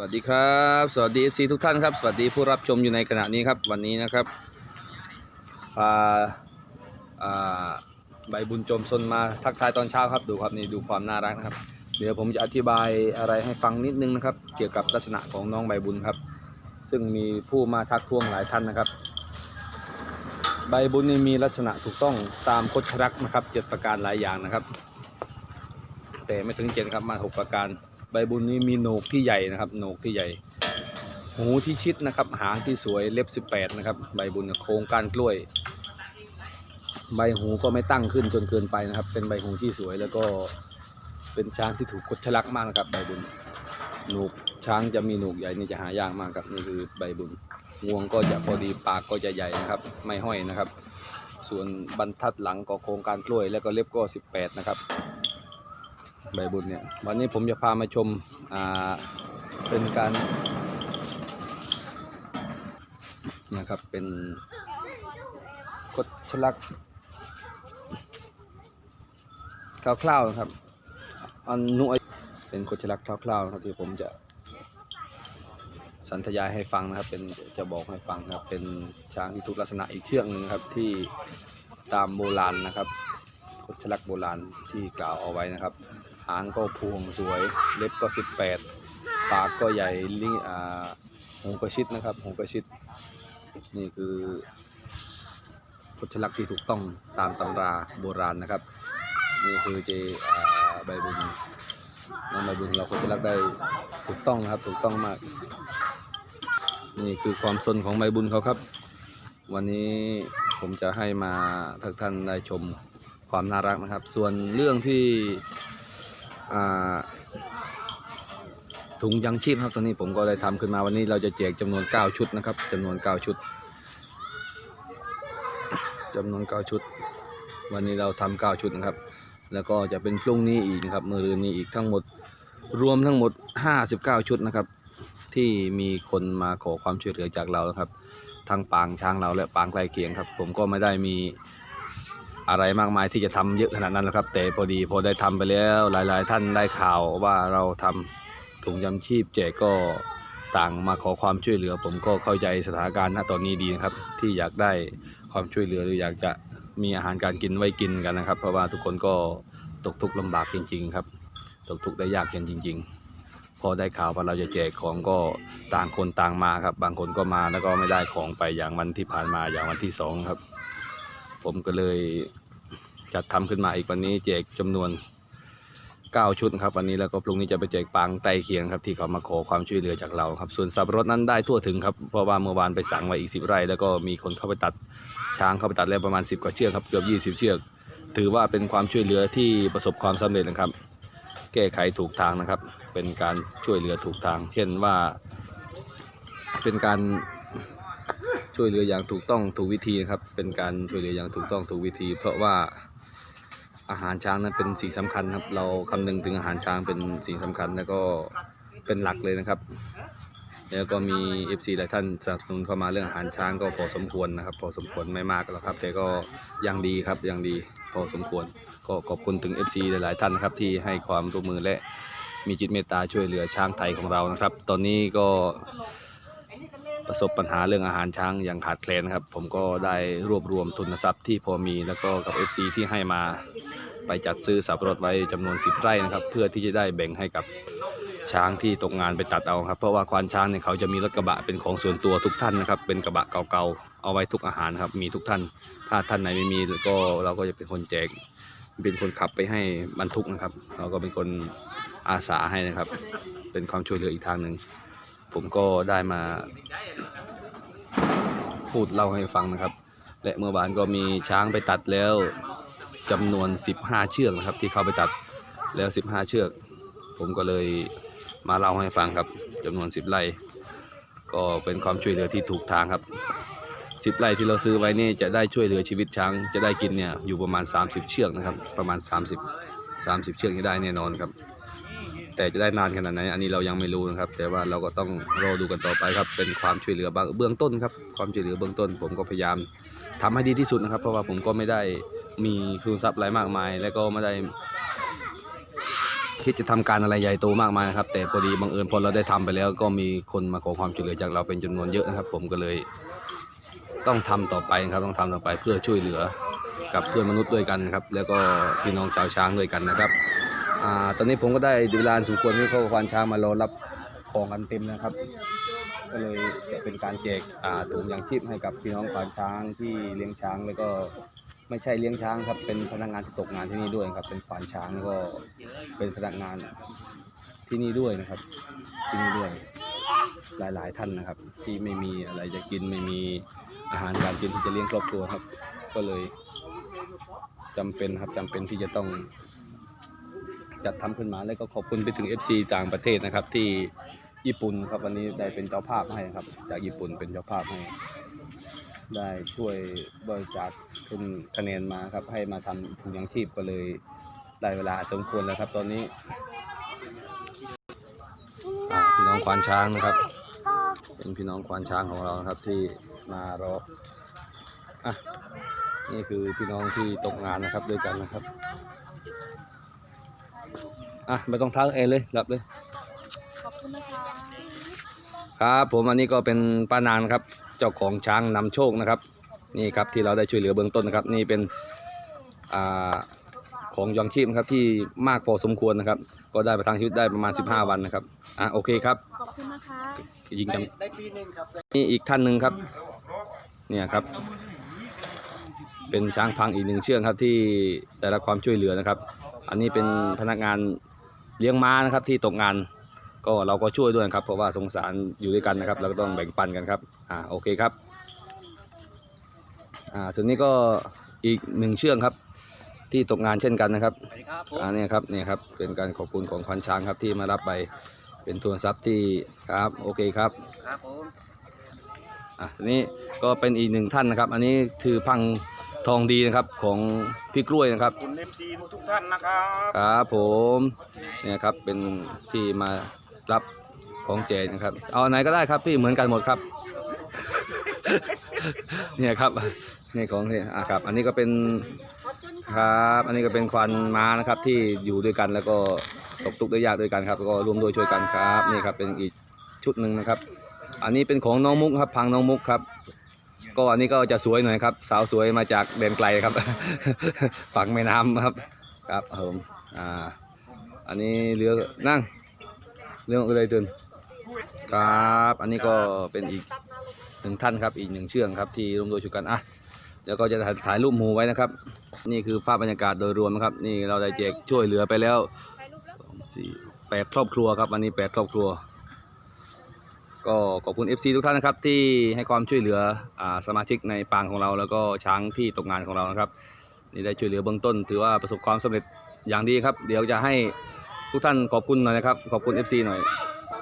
สวัสดีครับ สวัสดีซีทุกท่านครับ สวัสดีผู้รับชมอยู่ในขณะนี้ครับ วันนี้นะครับพาใบบุญจมซนมาทักทายตอนเช้าครับ ดูครับนี่ดูความน่ารักนะครับ เดี๋ยวผมจะอธิบายอะไรให้ฟังนิดนึงนะครับ เกี่ยวกับลักษณะของน้องใบบุญครับ ซึ่งมีผู้มาทักท้วงหลายท่านนะครับ ใบบุญนี่มีลักษณะถูกต้องตามโคชรักนะครับเจ็ดประการหลายอย่างนะครับ แต่ไม่ถึงเจ็ดครับมาหกประการ ใบบุญนี้มีโหนกที่ใหญ่นะครับโหนกที่ใหญ่ หูที่ชิดนะครับ หางที่สวยเล็บ 18 นะครับ ใบบุญโครงกานกล้วย ใบหูก็ไม่ตั้งขึ้นจนเกินไปนะครับ เป็นใบหูที่สวยแล้วก็เป็นช้างที่ถูกคดชลักมากนะครับ ใบบุญหนูกช้างจะมีหนูกใหญ่นี่จะหายากมากครับนี่คือใบบุญงวงก็จะพอดีปากก็จะใหญ่นะครับ ไม่ห้อยนะครับ ส่วนบรรทัดหลังก็โครงการกล้วยแล้วก็เล็บก็ 18 นะครับ ใบบุญเนี่ยวันนี้ผมจะพามาชมอ่าเป็นการนี่ยครับเป็นกดชลักคร่าวๆนะครับอันนุยเป็นกดชลักคร่าวๆนะครับที่ผมจะสันทยายให้ฟังนะครับ เป็นจะบอกให้ฟังนะครับ เป็นช้างที่ถูกลักษณะอีกเชือกหนึ่งครับที่ตามโบราณนะครับกดชลักโบราณที่กล่าวเอาไว้นะครับ หางก็พวงสวย เล็บก็ 18 ปากก็ใหญ่ลิงอ่าหูกระชิดนะครับหูกระชิด นี่คือพุทธลักษณ์ที่ถูกต้องตามตำราโบราณนะครับ นี่คือเจอใบบุญน้องใบบุญเราพุทธลักษณ์ได้ถูกต้องนะครับถูกต้องมาก นี่คือความสนของใบบุญเขาครับ วันนี้ผมจะให้มาทุกท่านได้ชมความน่ารักนะครับ ส่วนเรื่องที่ ถุงยังชีพครับตอนนี้ผมก็ได้ทำขึ้นมาวันนี้เราจะแจกจำนวน 9 ชุดนะครับจำนวน 9 ชุดจำนวน 9 ชุด วันนี้เราทำ9ชุดนะครับ แล้วก็จะเป็นพรุ่งนี้อีกนะครับมือรืนนี้อีกทั้งหมดรวมทั้งหมด 59 ชุดนะครับ ที่มีคนมาขอความช่วยเหลือจากเรานะครับ ทั้งปางช้างเราและปางใกล้เคียงครับ ผมก็ไม่ได้มี อะไรมากมายที่จะทำเยอะขนาดนั้นนะครับ แต่พอดีพอได้ทำไปแล้วหลาย ๆ ท่านได้ข่าวว่าเราทำถุงยำชีพแจกก็ต่างมาขอความช่วยเหลือ ผมก็เข้าใจสถานการณ์ณตอนนี้ดีนะครับ ที่อยากได้ความช่วยเหลือหรืออยากจะมีอาหารการกินไว้กินกันนะครับ เพราะว่าทุกคนก็ตกทุกข์ลำบากจริง ๆ ครับ ตกทุกข์ได้ยากเย็นจริง ๆ พอได้ข่าวว่าเราจะแจกของก็ต่างคนต่างมาครับ บางคนก็มาแล้วก็ไม่ได้ของไปอย่างวันที่ผ่านมาอย่างวันที่สองครับ ผมก็เลย จัดทำขึ้นมาอีกวันนี้แจกจำนวน 9 ชุดครับวันนี้แล้วก็พรุ่งนี้จะไปแจกปางใต้เคียงครับที่เขามาขอความช่วยเหลือจากเราครับส่วนสับปะรดนั้นได้ทั่วถึงครับเพราะว่าเมื่อวานไปสั่งไว้อีก 10 ไร่ แล้วก็มีคนเข้าไปตัดช้างเข้าไปตัดแล้วประมาณ 10 กว่าเชือกครับเกือบ20 เชือก ถือว่าเป็นความช่วยเหลือที่ประสบความสำเร็จนะครับ แก้ไขถูกทางนะครับ เป็นการช่วยเหลือถูกทาง เช่นว่าเป็นการ ช่วยเหลืออย่างถูกต้องถูกวิธีนะครับ เป็นการช่วยเหลืออย่างถูกต้องถูกวิธี เพราะว่าอาหารช้างนั้นเป็นสิ่งสำคัญครับ เราคำนึงถึงอาหารช้างเป็นสิ่งสำคัญ แล้วก็เป็นหลักเลยนะครับ แล้วก็มี FC หลายท่านสนับสนุนเข้ามาเรื่องอาหารช้างก็พอสมควรนะครับ พอสมควรไม่มากหรอกครับ แต่ก็ยังดีครับยังดีพอสมควร ก็ขอบคุณถึง FC หลาย ๆ ท่านครับที่ให้ความร่วมมือและมีจิตเมตตาช่วยเหลือช้างไทยของเรานะครับ ตอนนี้ก็ ประสบปัญหาเรื่องอาหารช้างอย่างขาดแคลนครับ ผมก็ได้รวบรวมทุนทรัพย์ที่พอมีแล้วก็กับ FC ที่ให้มาไปจัดซื้อสับปะรดไว้จำนวน 10 ไร่นะครับ เพื่อที่จะได้แบ่งให้กับช้างที่ตกงานไปตัดเอาครับ เพราะว่าควานช้างเนี่ยเขาจะมีรถกระบะเป็นของส่วนตัวทุกท่านนะครับ เป็นกระบะเก่าๆ เอาไว้ทุกอาหารครับ มีทุกท่าน ถ้าท่านไหนไม่มีก็เราก็จะเป็นคนแจก เป็นคนขับไปให้บรรทุกนะครับ เราก็เป็นคนอาสาให้นะครับ เป็นความช่วยเหลืออีกทางหนึ่ง ผมก็ได้มาพูดเล่าให้ฟังนะครับ และเมื่อวานก็มีช้างไปตัดแล้วจำนวน 15 เชือกนะครับ ที่เขาไปตัดแล้ว 15 เชือก ผมก็เลยมาเล่าให้ฟังครับจำนวน 10ไร่ก็เป็นความช่วยเหลือที่ถูกทางครับ 10ไร่ที่เราซื้อไว้นี่จะได้ช่วยเหลือชีวิตช้างจะได้กินเนี่ยอยู่ประมาณ 30 เชือกนะครับประมาณ 30 30 เชือกที่ได้แน่นอนครับ แต่จะได้นานขนาดไหนอันนี้เรายังไม่รู้นะครับ แต่ว่าเราก็ต้องรอดูกันต่อไปครับ เป็นความช่วยเหลือบางเบื้องต้นครับ ความช่วยเหลือเบื้องต้น ผมก็พยายามทำให้ดีที่สุดนะครับ เพราะว่าผมก็ไม่ได้มีทุนทรัพย์อะไรมากมาย และก็ไม่ได้ คิดจะทำการอะไรใหญ่โตมากมายนะครับ แต่พอดีบังเอิญพอเราได้ทำไปแล้ว ก็มีคนมาขอความช่วยเหลือจากเราเป็นจำนวนเยอะนะครับ ผมก็เลย ต้องทำต่อไปครับต้องทำต่อไปเพื่อช่วยเหลือกับเพื่อนมนุษย์ด้วยกันครับ แล้วก็พี่น้องชาวช้างด้วยกันนะครับ อ่าตอนนี้ผมก็ได้เวลาสมควรที่เขาควานช้างมารอรับของกันเต็มนะครับ ก็เลยจะเป็นการแจกอ่าถุงยางชีพให้กับพี่น้องควานช้างที่เลี้ยงช้างแล้วก็ไม่ใช่เลี้ยงช้างครับ เป็นพนักงานที่ตกงานที่นี่ด้วยครับ เป็นควานช้างแล้วก็เป็นพนักงานที่นี่ด้วยนะครับ ที่นี่ด้วยหลาย ๆ ท่านนะครับ ที่ไม่มีอะไรจะกินไม่มีอาหารการกินที่จะเลี้ยงครอบครัวครับ ก็เลยจำเป็นครับจำเป็นที่จะต้อง จัดทำขึ้นมาแล้วก็ขอบคุณไปถึง FC ต่างประเทศนะครับ ที่ญี่ปุ่นครับวันนี้ได้เป็นเจ้าภาพให้ครับ จากญี่ปุ่นเป็นเจ้าภาพให้ ได้ช่วยบริจาคทุนคะแนนมาครับ ให้มาทำถุงยังชีพก็เลยได้เวลาสมควรแล้วครับ ตอนนี้อ่าพี่น้องควานช้างนะครับ เป็นพี่น้องควานช้างของเรานะครับที่มารออะนี่คือพี่น้องที่ตกงานนะครับด้วยกันนะครับ อะไม่ต้องทักเองเลยหลับเลย ขอบคุณนะคะครับผมอันนี้ก็เป็นป้านางครับ เจ้าของช้างนำโชคนะครับ นี่ครับที่เราได้ช่วยเหลือเบื้องต้นนะครับ นี่เป็นอ่าของยองชีพนะครับที่มากพอสมควรนะครับ ก็ได้ประทังชีวิตได้ประมาณ 15 วันนะครับอะโอเคครับขอบคุณนะคะ ยิงจได้ปีหนึ่งครับำนี่อีกท่านหนึ่งครับ เนี่ยครับ เป็นช้างพังอีกหนึ่งเชือกครับที่ได้รับความช่วยเหลือนะครับ อันนี้เป็นพนักงาน เลี้ยงม้านะครับที่ตกงาน ก็เราก็ช่วยด้วยนะครับ เพราะว่าสงสารอยู่ด้วยกันนะครับ เราก็ต้องแบ่งปันกันครับอ่าโอเคครับอ่าส่วนนี้ก็อีกหนึ่งเชือกครับ ที่ตกงานเช่นกันนะครับสวัสดีครับผมอ่าเนี่ยครับเนี่ยครับเป็นการขอบคุณของควันช้างครับที่มารับไปเป็นทุนทรัพย์ที่ครับโอเคครับครับผมอะอันนี้ก็เป็นอีกหนึ่งท่านนะครับ อันนี้คือพัง ทองดีนะครับของพี่กล้วยนะครับคุณเอ็มซีทุกท่านนะครับครับผมเนี่ยครับเป็นที่มารับของแจกนะครับ เอาอันไหนก็ได้ครับพี่เหมือนกันหมดครับ เนี่ยครับนี่ของนี่อะครับ อันนี้ก็เป็นครับ อันนี้ก็เป็นควันม้านะครับที่อยู่ด้วยกันแล้วก็ตกทุกข์ได้ยากด้วยกันครับแล้วก็ร่วมด้วยช่วยกันครับ นี่ครับเป็นอีกชุดหนึ่งนะครับ อันนี้เป็นของน้องมุกครับพังน้องมุกครับ ก็อันนี้ก็จะสวยหน่อยครับ สาวสวยมาจากแดนไกลครับ ฝั่งแม่น้ำครับ ครับผมอ่าอันนี้เรือนั่งเรื่องอะไรตื่นครับ อันนี้ก็เป็นอีกหนึ่งท่านครับ อีกหนึ่งเชื่องครับที่ร่วมด้วยช่วยกันอะเดี๋ยวก็จะถ่ายถ่ายรูปหมูไว้นะครับ นี่คือภาพบรรยากาศโดยรวมนะครับ นี่เราได้แจกช่วยเหลือไปแล้วสี่แปดครอบครัวครับวันนี้แปดครอบครัว ก็ขอบคุณ FC ทุกท่านนะครับที่ให้ความช่วยเหลืออาสมาชิกในปางของเรา แล้วก็ช้างที่ตกงานของเรานะครับนี่ได้ช่วยเหลือเบื้องต้น ถือว่าประสบความสำเร็จอย่างดีครับ เดี๋ยวจะให้ทุกท่านขอบคุณหน่อยนะครับ ขอบคุณ FC หน่อย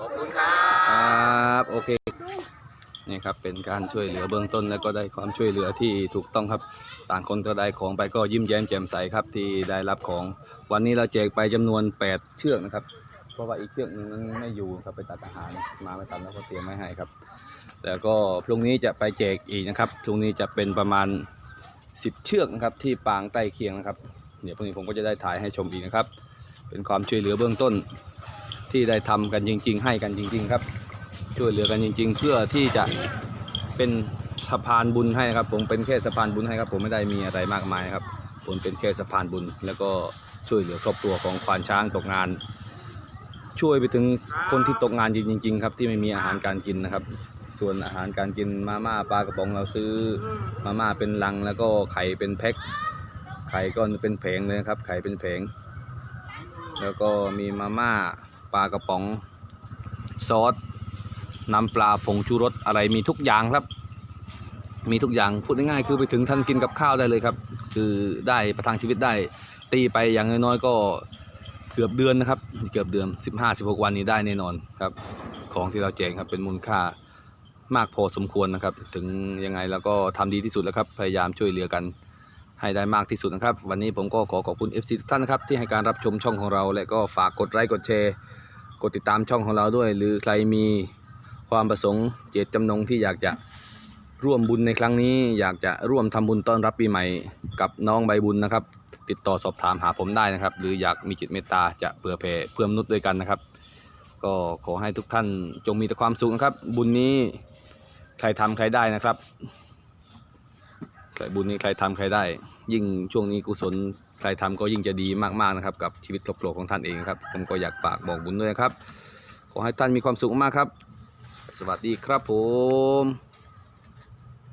ขอบคุณครับครับโอเคนี่ครับเป็นการช่วยเหลือเบื้องต้น แล้วก็ได้ความช่วยเหลือที่ถูกต้องครับต่างคนก็ได้ของไปก็ยิ้มแย้มแจ่มใสครับที่ได้รับของวันนี้เราแจกไปจำนวน 8 เชือกนะครับ เพราะว่าอีกเชือกหนึงมันไม่อยู่ครับไปตัดอาหารมาไม่ทันแล้วก็เตรียมไม่ให้ครับ แต่ก็พรุ่งนี้จะไปแจกอีกนะครับพรุ่งนี้จะเป็นประมาณ 10 เชือกนะครับที่ปางใต้เคียงนะครับเดี๋ยวพรุ่งนี้ผมก็จะได้ถ่ายให้ชมอีกนะครับ เป็นความช่วยเหลือเบื้องต้น ที่ได้ทำกันจริง ๆ ให้กันจริง ๆ ครับ ช่วยเหลือกันจริง ๆ เพื่อที่จะเป็นสะพานบุญให้นะครับ ผมเป็นแค่สะพานบุญให้ครับ ผมไม่ได้มีอะไรมากมายครับ ผมเป็นแค่สะพานบุญ แล้วก็ช่วยเหลือครอบครัวของควานช้างตกงาน ช่วยไปถึงคนที่ตกงานจริง ๆ ครับ ที่ไม่มีอาหารการกินนะครับ ส่วนอาหารการกินมาม่าปลากระป๋องเราซื้อมาม่าเป็นลังแล้วก็ไข่เป็นแพ็คไข่ก็เป็นแผงเลยครับ ไข่เป็นแผง แล้วก็มีมาม่าปลากระป๋องซอสน้ำปลาผงชูรสอะไรมีทุกอย่างครับ มีทุกอย่างพูดง่ายๆคือไปถึงท่านกินกับข้าวได้เลยครับ คือได้ประทังชีวิตได้ตีไปอย่างน้อยๆก็ เกือบเดือนนะครับ เกือบเดือน 15-16 วันนี้ได้แน่นอนครับ ของที่เราแจกครับเป็นมูลค่ามากพอสมควรนะครับ ถึงยังไงแล้วก็ทำดีที่สุดแล้วครับ พยายามช่วยเหลือกันให้ได้มากที่สุดนะครับ วันนี้ผมก็ขอขอบคุณ FC ทุกท่านนะครับ ที่ให้การรับชมช่องของเรา และก็ฝากกดไลค์กดแชร์ กดติดตามช่องของเราด้วย หรือใครมีความประสงค์เจตจำนงที่อยากจะ ร่วมบุญในครั้งนี้อยากจะร่วมทำบุญต้อนรับปีใหม่กับน้องใบบุญนะครับ ติดต่อสอบถามหาผมได้นะครับ หรืออยากมีจิตเมตตาจะเผื่อแผ่เพื่อมนุษย์ด้วยกันนะครับ ก็ขอให้ทุกท่านจงมีแต่ความสุขนะครับ บุญนี้ใครทำใครได้นะครับใครบุญนี้ใครทำใครได้ ยิ่งช่วงนี้กุศลใครทำก็ยิ่งจะดีมากๆนะครับ กับชีวิตครอบครัวของท่านเองครับผมก็อยากฝากบอกบุญด้วยนะครับ ขอให้ท่านมีความสุขมากครับ สวัสดีครับผม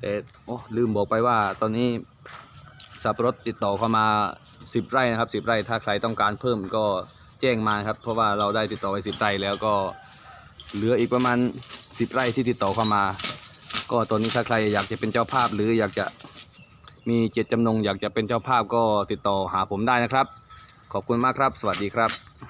แต่โอ้ลืมบอกไปว่าตอนนี้สับปะรดติดต่อเข้ามา 10 ไร่นะครับ 10 ไร่ ถ้าใครต้องการเพิ่มก็แจ้งมาครับ เพราะว่าเราได้ติดต่อไป10ไร่แล้วก็เหลืออีกประมาณ 10 ไร่ที่ติดต่อเข้ามา ก็ตอนนี้ถ้าใครอยากจะเป็นเจ้าภาพหรืออยากจะมีเจตจำนง อยากจะเป็นเจ้าภาพก็ติดต่อหาผมได้นะครับ ขอบคุณมากครับ สวัสดีครับ